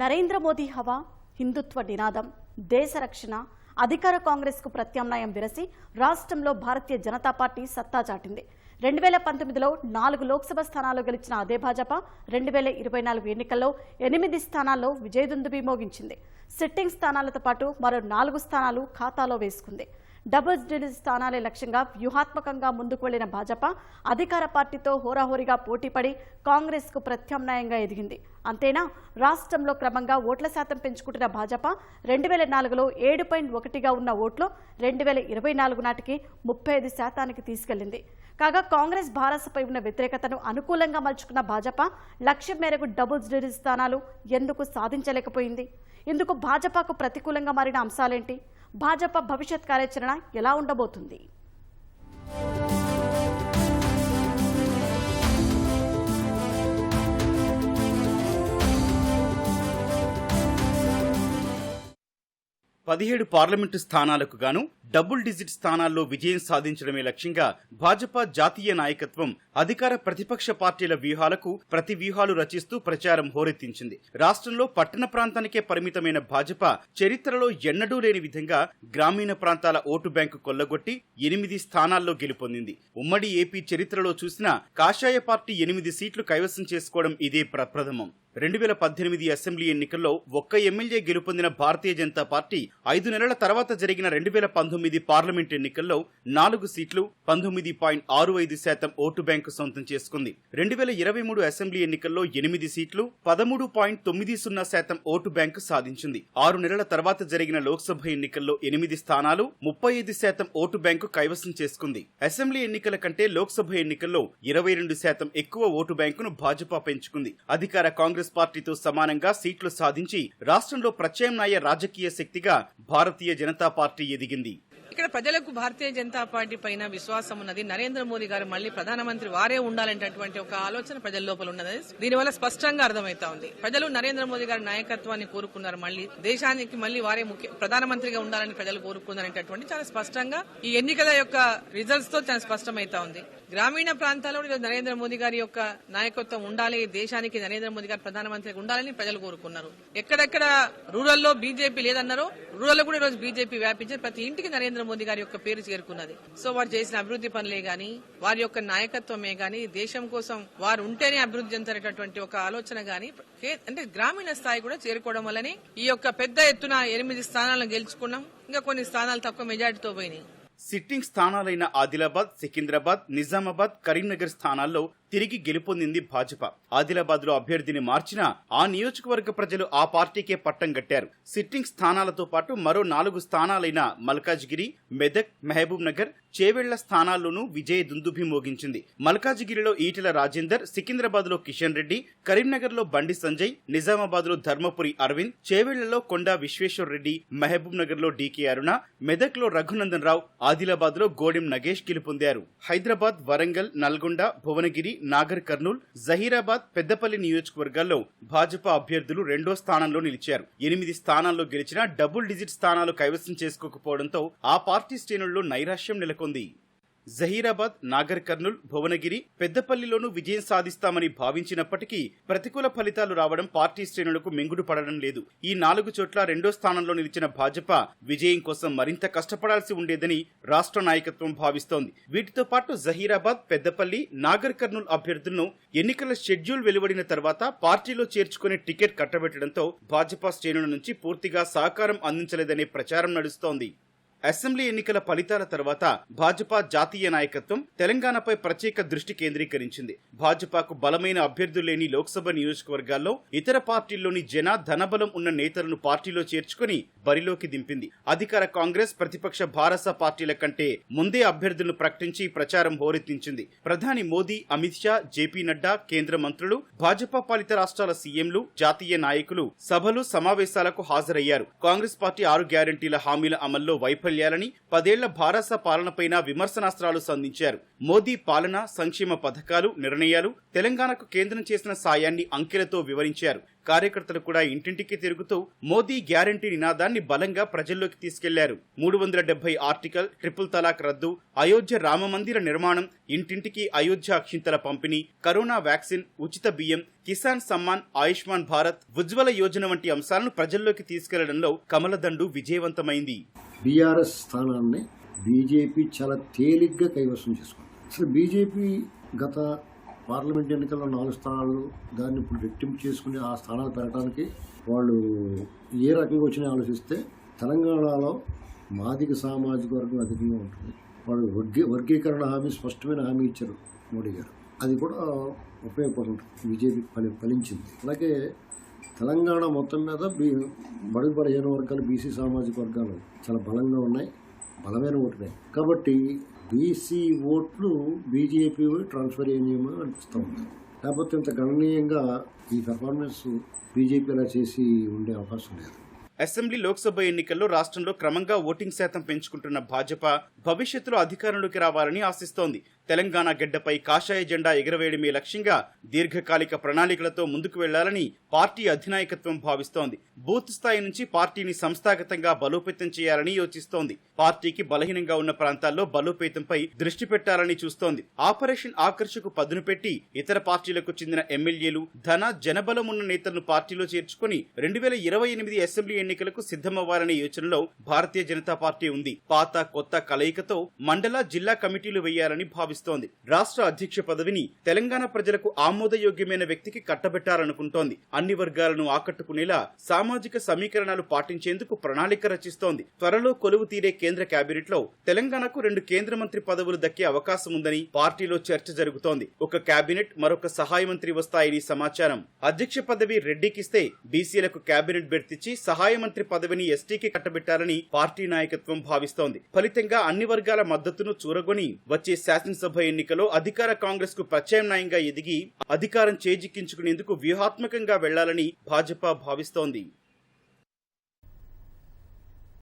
నరేంద్ర మోదీ హవా హిందుత్వ నినాదం దేశ రక్షణ అధికార కాంగ్రెస్కు ప్రత్యామ్నాయం విరసి రాష్ట్రంలో భారతీయ జనతా పార్టీ సత్తా చాటింది. రెండు వేల పంతొమ్మిదిలో నాలుగు లోక్సభ స్థానాలు గెలిచిన అదే భాజపా రెండు వేల ఇరవై నాలుగు ఎన్నికల్లో ఎనిమిది స్థానాల్లో విజయదుందుబి మోగించింది సిట్టింగ్ స్థానాలతో పాటు మరో నాలుగు స్థానాలు ఖాతాలో వేసుకుంది. డబుల్ డిజిట్ స్థానాలే లక్ష్యంగా వ్యూహాత్మకంగా ముందుకు వెళ్ళిన భాజపా అధికార పార్టీతో హోరాహోరీగా పోటీపడి కాంగ్రెస్కు ప్రత్యామ్నాయంగా ఎదిగింది. అంతేనా? రాష్ట్రంలో క్రమంగా ఓట్ల శాతం పెంచుకుంటున్న భాజపా రెండు వేల నాలుగులో ఏడు పాయింట్ ఒకటిగా ఉన్న ఓట్లు రెండు వేల ఇరవై నాలుగు నాటికి ముప్పై ఐదు శాతానికి తీసుకెళ్ళింది కాగా కాంగ్రెస్ భారసపై ఉన్న వ్యతిరేకతను అనుకూలంగా మలుచుకున్న భాజపా లక్ష్యం మేరకు డబుల్ డిజిట్ స్థానాలు ఎందుకు సాధించలేకపోయింది? ఇందుకు భాజపాకు ప్రతికూలంగా మారిన అంశాలేంటి? భాజపా భవిష్యత్ కార్యాచరణ ఎలా ఉండబోతుంది? పదిహేడు పార్లమెంటు స్థానాలకు గాను డబుల్ డిజిట్ స్థానాల్లో విజయం సాధించడమే లక్ష్యంగా భాజపా జాతీయ నాయకత్వం అధికార ప్రతిపక్ష పార్టీల వ్యూహాలకు ప్రతి వ్యూహాలు రచిస్తూ ప్రచారం హోరెత్తించింది. రాష్ట్రంలో పట్టణ ప్రాంతానికే పరిమితమైన భాజపా చరిత్రలో ఎన్నడూ లేని విధంగా గ్రామీణ ప్రాంతాల ఓటు బ్యాంకు కొల్లగొట్టి ఎనిమిది స్థానాల్లో గెలుపొందింది. ఉమ్మడి ఏపీ చరిత్రలో చూసిన కాషాయ పార్టీ ఎనిమిది సీట్లు కైవసం చేసుకోవడం ఇదే ప్రప్రథమం రెండు వేల పద్దెనిమిది అసెంబ్లీ ఎన్నికల్లో ఒక్క ఎమ్మెల్యే గెలుపొందిన భారతీయ జనతా పార్టీ ఐదు నెలల తర్వాత జరిగిన రెండు వేల పంతొమ్మిది పార్లమెంట్ ఎన్నికల్లో నాలుగు సీట్లు పంతొమ్మిది పాయింట్ ఆరు ఐదు శాతం ఓటు బ్యాంకు సొంతం చేసుకుంది. రెండు వేల ఇరవై మూడు అసెంబ్లీ ఎన్నికల్లో ఎనిమిది సీట్లు పదమూడు పాయింట్ తొమ్మిది సున్నా శాతం ఓటు బ్యాంకు సాధించింది. ఆరు నెలల తర్వాత జరిగిన లోక్సభ ఎన్నికల్లో ఎనిమిది స్థానాలు ముప్పై ఐదు శాతం ఓటు బ్యాంకు కైవసం చేసుకుంది. అసెంబ్లీ ఎన్నికల కంటే లోక్సభ ఎన్నికల్లో ఇరవై రెండు శాతం ఎక్కువ ఓటు బ్యాంకును భాజపా పెంచుకుంది. అధికార కాంగ్రెస్ పార్టీతో సమానంగా సీట్లు సాధించి రాష్ట్రంలో ప్రత్యామ్నాయ రాజకీయ శక్తిగా భారతీయ జనతా పార్టీ ఎదిగింది. ఇక్కడ ప్రజలకు భారతీయ జనతా పార్టీ పైన విశ్వాసం ఉన్నది. నరేంద్ర మోదీ గారు మళ్ళీ ప్రధానమంత్రి వారే ఉండాలనేటటువంటి ఒక ఆలోచన ప్రజల లోపల ఉన్నది. దీనివల్ల స్పష్టంగా అర్థమవుతా ఉంది. ప్రజలు నరేంద్ర మోదీ గారి నాయకత్వాన్ని కోరుకున్నారు. మళ్ళీ దేశానికి మళ్ళీ వారే ముఖ్య ప్రధానమంత్రిగా ఉండాలని ప్రజలు కోరుకున్నారనేటటువంటి చాలా స్పష్టంగా ఈ ఎన్నికల యొక్క రిజల్ట్స్తో చాలా స్పష్టమైతా ఉంది. గ్రామీణ ప్రాంతాల్లో ఈరోజు నరేంద్ర మోదీ గారి యొక్క నాయకత్వం ఉండాలి. దేశానికి నరేంద్ర మోదీ గారు ప్రధానమంత్రి ఉండాలని ప్రజలు కోరుకున్నారు. ఎక్కడెక్కడ రూరల్లో బీజేపీ లేదన్నారో రూరల్ కూడా ఈరోజు బీజేపీ వ్యాపించి ప్రతి ఇంటికి నరేంద్ర మోదీ గారి యొక్క పేరు చేరుకున్నది. సో వారు చేసిన అభివృద్ధి పనులే గాని వారి యొక్క నాయకత్వమే గాని దేశం కోసం వారు ఉంటేనే అభివృద్ధి చెందేటటువంటి ఒక ఆలోచన గాని అంటే గ్రామీణ స్థాయి కూడా చేరుకోవడం వల్లనే ఈ యొక్క పెద్ద ఎత్తున ఎనిమిది స్థానాలను గెలుచుకున్నాం. ఇంకా కొన్ని స్థానాలు తక్కువ మెజార్టీతో పోయినాయి. సిట్టింగ్ స్థానాలైన ఆదిలాబాద్ సికింద్రాబాద్ నిజామాబాద్ కరీంనగర్ స్థానాల్లో తిరిగి గెలుపొందింది భాజపా. ఆదిలాబాద్లో అభ్యర్థిని మార్చినా ఆ నియోజకవర్గ ప్రజలు ఆ పార్టీకే పట్టం కట్టారు. సిట్టింగ్ స్థానాలతో పాటు మరో నాలుగు స్థానాలైన మల్కాజ్గిరి మెదక్ మహబూబ్ నగర్ చేవెళ్ళ స్థానాల్లోనూ విజయ దుందుభి మోగించింది. మల్కాజ్గిరిలో ఈటెల రాజేందర్ సికింద్రాబాద్లో కిషన్ రెడ్డి కరీంనగర్లో బండి సంజయ్ నిజామాబాద్లో ధర్మపురి అరవింద్ చేవెళ్ళలో కొండా విశ్వేశ్వర్ రెడ్డి మహబూబ్ నగర్లో డీకే అరుణ మెదక్లో రఘునందన్ రావు ఆదిలాబాద్లో గోడెం నగేష్ గెలుపొందారు. హైదరాబాద్ వరంగల్ నల్గొండ భువనగిరి నాగర్ కర్నూల్ జహీరాబాద్ పెద్దపల్లి నియోజకవర్గాల్లో భాజపా అభ్యర్థులు రెండో స్థానంలో నిలిచారు. ఎనిమిది స్థానాల్లో గెలిచినా డబుల్ డిజిట్ స్థానాలు కైవసం చేసుకోకపోవడంతో ఆ పార్టీ శ్రేణుల్లో నైరాశ్యం నెలకొంది. జహీరాబాద్ నాగర్ కర్నూల్ భువనగిరి పెద్దపల్లిలోనూ విజయం సాధిస్తామని భావించినప్పటికీ ప్రతికూల ఫలితాలు రావడం పార్టీ శ్రేణులకు మింగుడు పడడం లేదు. ఈ నాలుగు చోట్ల రెండో స్థానంలో నిలిచిన భాజపా విజయం కోసం మరింత కష్టపడాల్సి ఉండేదని రాష్ట్ర నాయకత్వం భావిస్తోంది. వీటితో పాటు జహీరాబాద్ పెద్దపల్లి నాగర్ కర్నూల్ అభ్యర్థులను ఎన్నికల షెడ్యూల్ వెలువడిన తర్వాత పార్టీలో చేర్చుకునే టికెట్ కట్టబెట్టడంతో భాజపా శ్రేణుల నుంచి పూర్తిగా సహకారం అందించలేదనే ప్రచారం నడుస్తోంది. అసెంబ్లీ ఎన్నికల ఫలితాల తర్వాత భాజపా జాతీయ నాయకత్వం తెలంగాణపై ప్రత్యేక దృష్టి కేంద్రీకరించింది. భాజపాకు బలమైన అభ్యర్థులు లేని లోక్సభ నియోజకవర్గాల్లో ఇతర పార్టీల్లోని జన ధనబలం ఉన్న నేతలను పార్టీలో చేర్చుకుని బరిలోకి దింపింది. అధికార కాంగ్రెస్ ప్రతిపక్ష భారస పార్టీల కంటే ముందే అభ్యర్థులను ప్రకటించి ప్రచారం హోరెత్తించింది. ప్రధాని మోదీ అమిత్ షా జేపీ నడ్డా కేంద్ర మంత్రులు భాజపా పాలిత రాష్ట్రాల సీఎంలు జాతీయ నాయకులు సభలు సమావేశాలకు హాజరయ్యారు. కాంగ్రెస్ పార్టీ ఆరు గ్యారంటీల హామీల అమల్లో వైఫల్యం వైఫల్యాలని పదేళ్ళ భారస పాలనపైన విమర్శనాస్త్రాలు సంధించారు. మోదీ పాలన సంక్షేమ పథకాలు నిర్ణయాలు తెలంగాణకు కేంద్రం చేసిన సాయాన్ని అంకెలతో వివరించారు. కార్యకర్తలు కూడా ఇంటింటికి తిరుగుతూ మోదీ గ్యారంటీ నినాదాన్ని బలంగా ప్రజల్లోకి తీసుకెళ్ళారు. మూడు వందల డెబ్బై ఆర్టికల్ ట్రిపుల్ తలాక్ రద్దు అయోధ్య రామ మందిర నిర్మాణం ఇంటింటికి అయోధ్య అక్షింతల పంపిణీ కరోనా వ్యాక్సిన్ ఉచిత బియ్యం కిసాన్ సమ్మాన్ ఆయుష్మాన్ భారత్ ఉజ్వల యోజన వంటి అంశాలను ప్రజల్లోకి తీసుకెళ్ళడంలో కమలదండు విజయవంతమైంది. బీఆర్ఎస్ స్థానాన్ని బీజేపీ చాలా తేలిగ్గా కైవసం చేసుకుంది. అసలు బీజేపీ గత పార్లమెంట్ ఎన్నికల్లో నాలుగు స్థానాలు దాన్ని ఇప్పుడు రెట్టింపు చేసుకుని ఆ స్థానాలు పెరగడానికి వాళ్ళు ఏ రకంగా వచ్చినా ఆలోచిస్తే తెలంగాణలో మాదిక సామాజిక వర్గం అధికంగా ఉంటుంది. వాళ్ళు వర్గీ వర్గీకరణ హామీ స్పష్టమైన హామీ ఇచ్చారు మోడీ గారు. అది కూడా ఉపయోగపడుతుంది. బీజేపీ ఫలి ఫలించింది. అలాగే తెలంగాణ మొత్తం మీద బీ బడుగు బలహీన వర్గాలు బీసీ సామాజిక వర్గాలు చాలా బలంగా ఉన్నాయి. బలమైన ఓటునే. కాబట్టి బీసీ ఓట్లు బీజేపీ ట్రాన్స్ఫర్ అయినాయేమో అనిపిస్తూ ఉంది. లేకపోతే ఇంత గణనీయంగా ఈ పెర్ఫార్మెన్స్ బీజేపీ అలా చేసి ఉండే అవకాశం లేదు. అసెంబ్లీ లోక్సభ ఎన్నికల్లో రాష్ట్రంలో క్రమంగా ఓటింగ్ శాతం పెంచుకుంటున్న భాజపా భవిష్యత్తులో అధికారంలోకి రావాలని ఆశిస్తోంది. తెలంగాణ గడ్డపై కాషాయ జెండా ఎగరవేయడమే లక్ష్యంగా దీర్ఘకాలిక ప్రణాళికలతో ముందుకు వెళ్ళాలని పార్టీ అధినాయకత్వం భావిస్తోంది. బూత్ స్థాయి నుంచి పార్టీని సంస్థాగతంగా బలోపేతం చేయాలని యోచిస్తోంది. పార్టీకి బలహీనంగా ఉన్న ప్రాంతాల్లో బలోపేతంపై దృష్టి పెట్టాలని చూస్తోంది. ఆపరేషన్ ఆకర్షకు పదును పెట్టి ఇతర పార్టీలకు చెందిన ఎమ్మెల్యేలు ధన జనబలం ఉన్న నేతలను పార్టీలో చేర్చుకుని రెండు వేల ఇరవై ఎనిమిది అసెంబ్లీ ఎన్నికలకు సిద్ధమవ్వాలనే యోచనలో భారతీయ జనతా పార్టీ ఉంది. పాత కొత్త కలయికతో మండల జిల్లా కమిటీలు వేయాలని భావిస్తోంది. రాష్ట్ర అధ్యక్ష పదవిని తెలంగాణ ప్రజలకు ఆమోదయోగ్యమైన వ్యక్తికి కట్టబెట్టాలనుకుంటోంది. అన్ని వర్గాలను ఆకట్టుకునేలా సామాజిక సమీకరణాలు పాటించేందుకు ప్రణాళిక రచిస్తోంది. త్వరలో కొలువు తీరే కేంద్ర కేబినెట్లో తెలంగాణకు రెండు కేంద్ర మంత్రి పదవులు దక్కే అవకాశం ఉందని పార్టీలో చర్చ జరుగుతోంది. ఒక కేబినెట్ మరొక సహాయ మంత్రి వస్తాయని సమాచారం. అధ్యక్ష పదవి రెడ్డికిస్తే బీసీలకు కేబినెట్ బెర్తిచ్చి సహాయ మంత్రి పదవిని ఎస్టీకి కట్టబెట్టాలని పార్టీ నాయకత్వం భావిస్తోంది. ఫలితంగా అన్ని వర్గాల మద్దతును చూరగొని వచ్చే శాసనసభ ఎన్నికలో అధికార కాంగ్రెస్కు ప్రత్యామ్నాయంగా ఎదిగి అధికారం చేజిక్కించుకునేందుకు వ్యూహాత్మకంగా వెళ్ళాలని భాజపా భావిస్తోంది.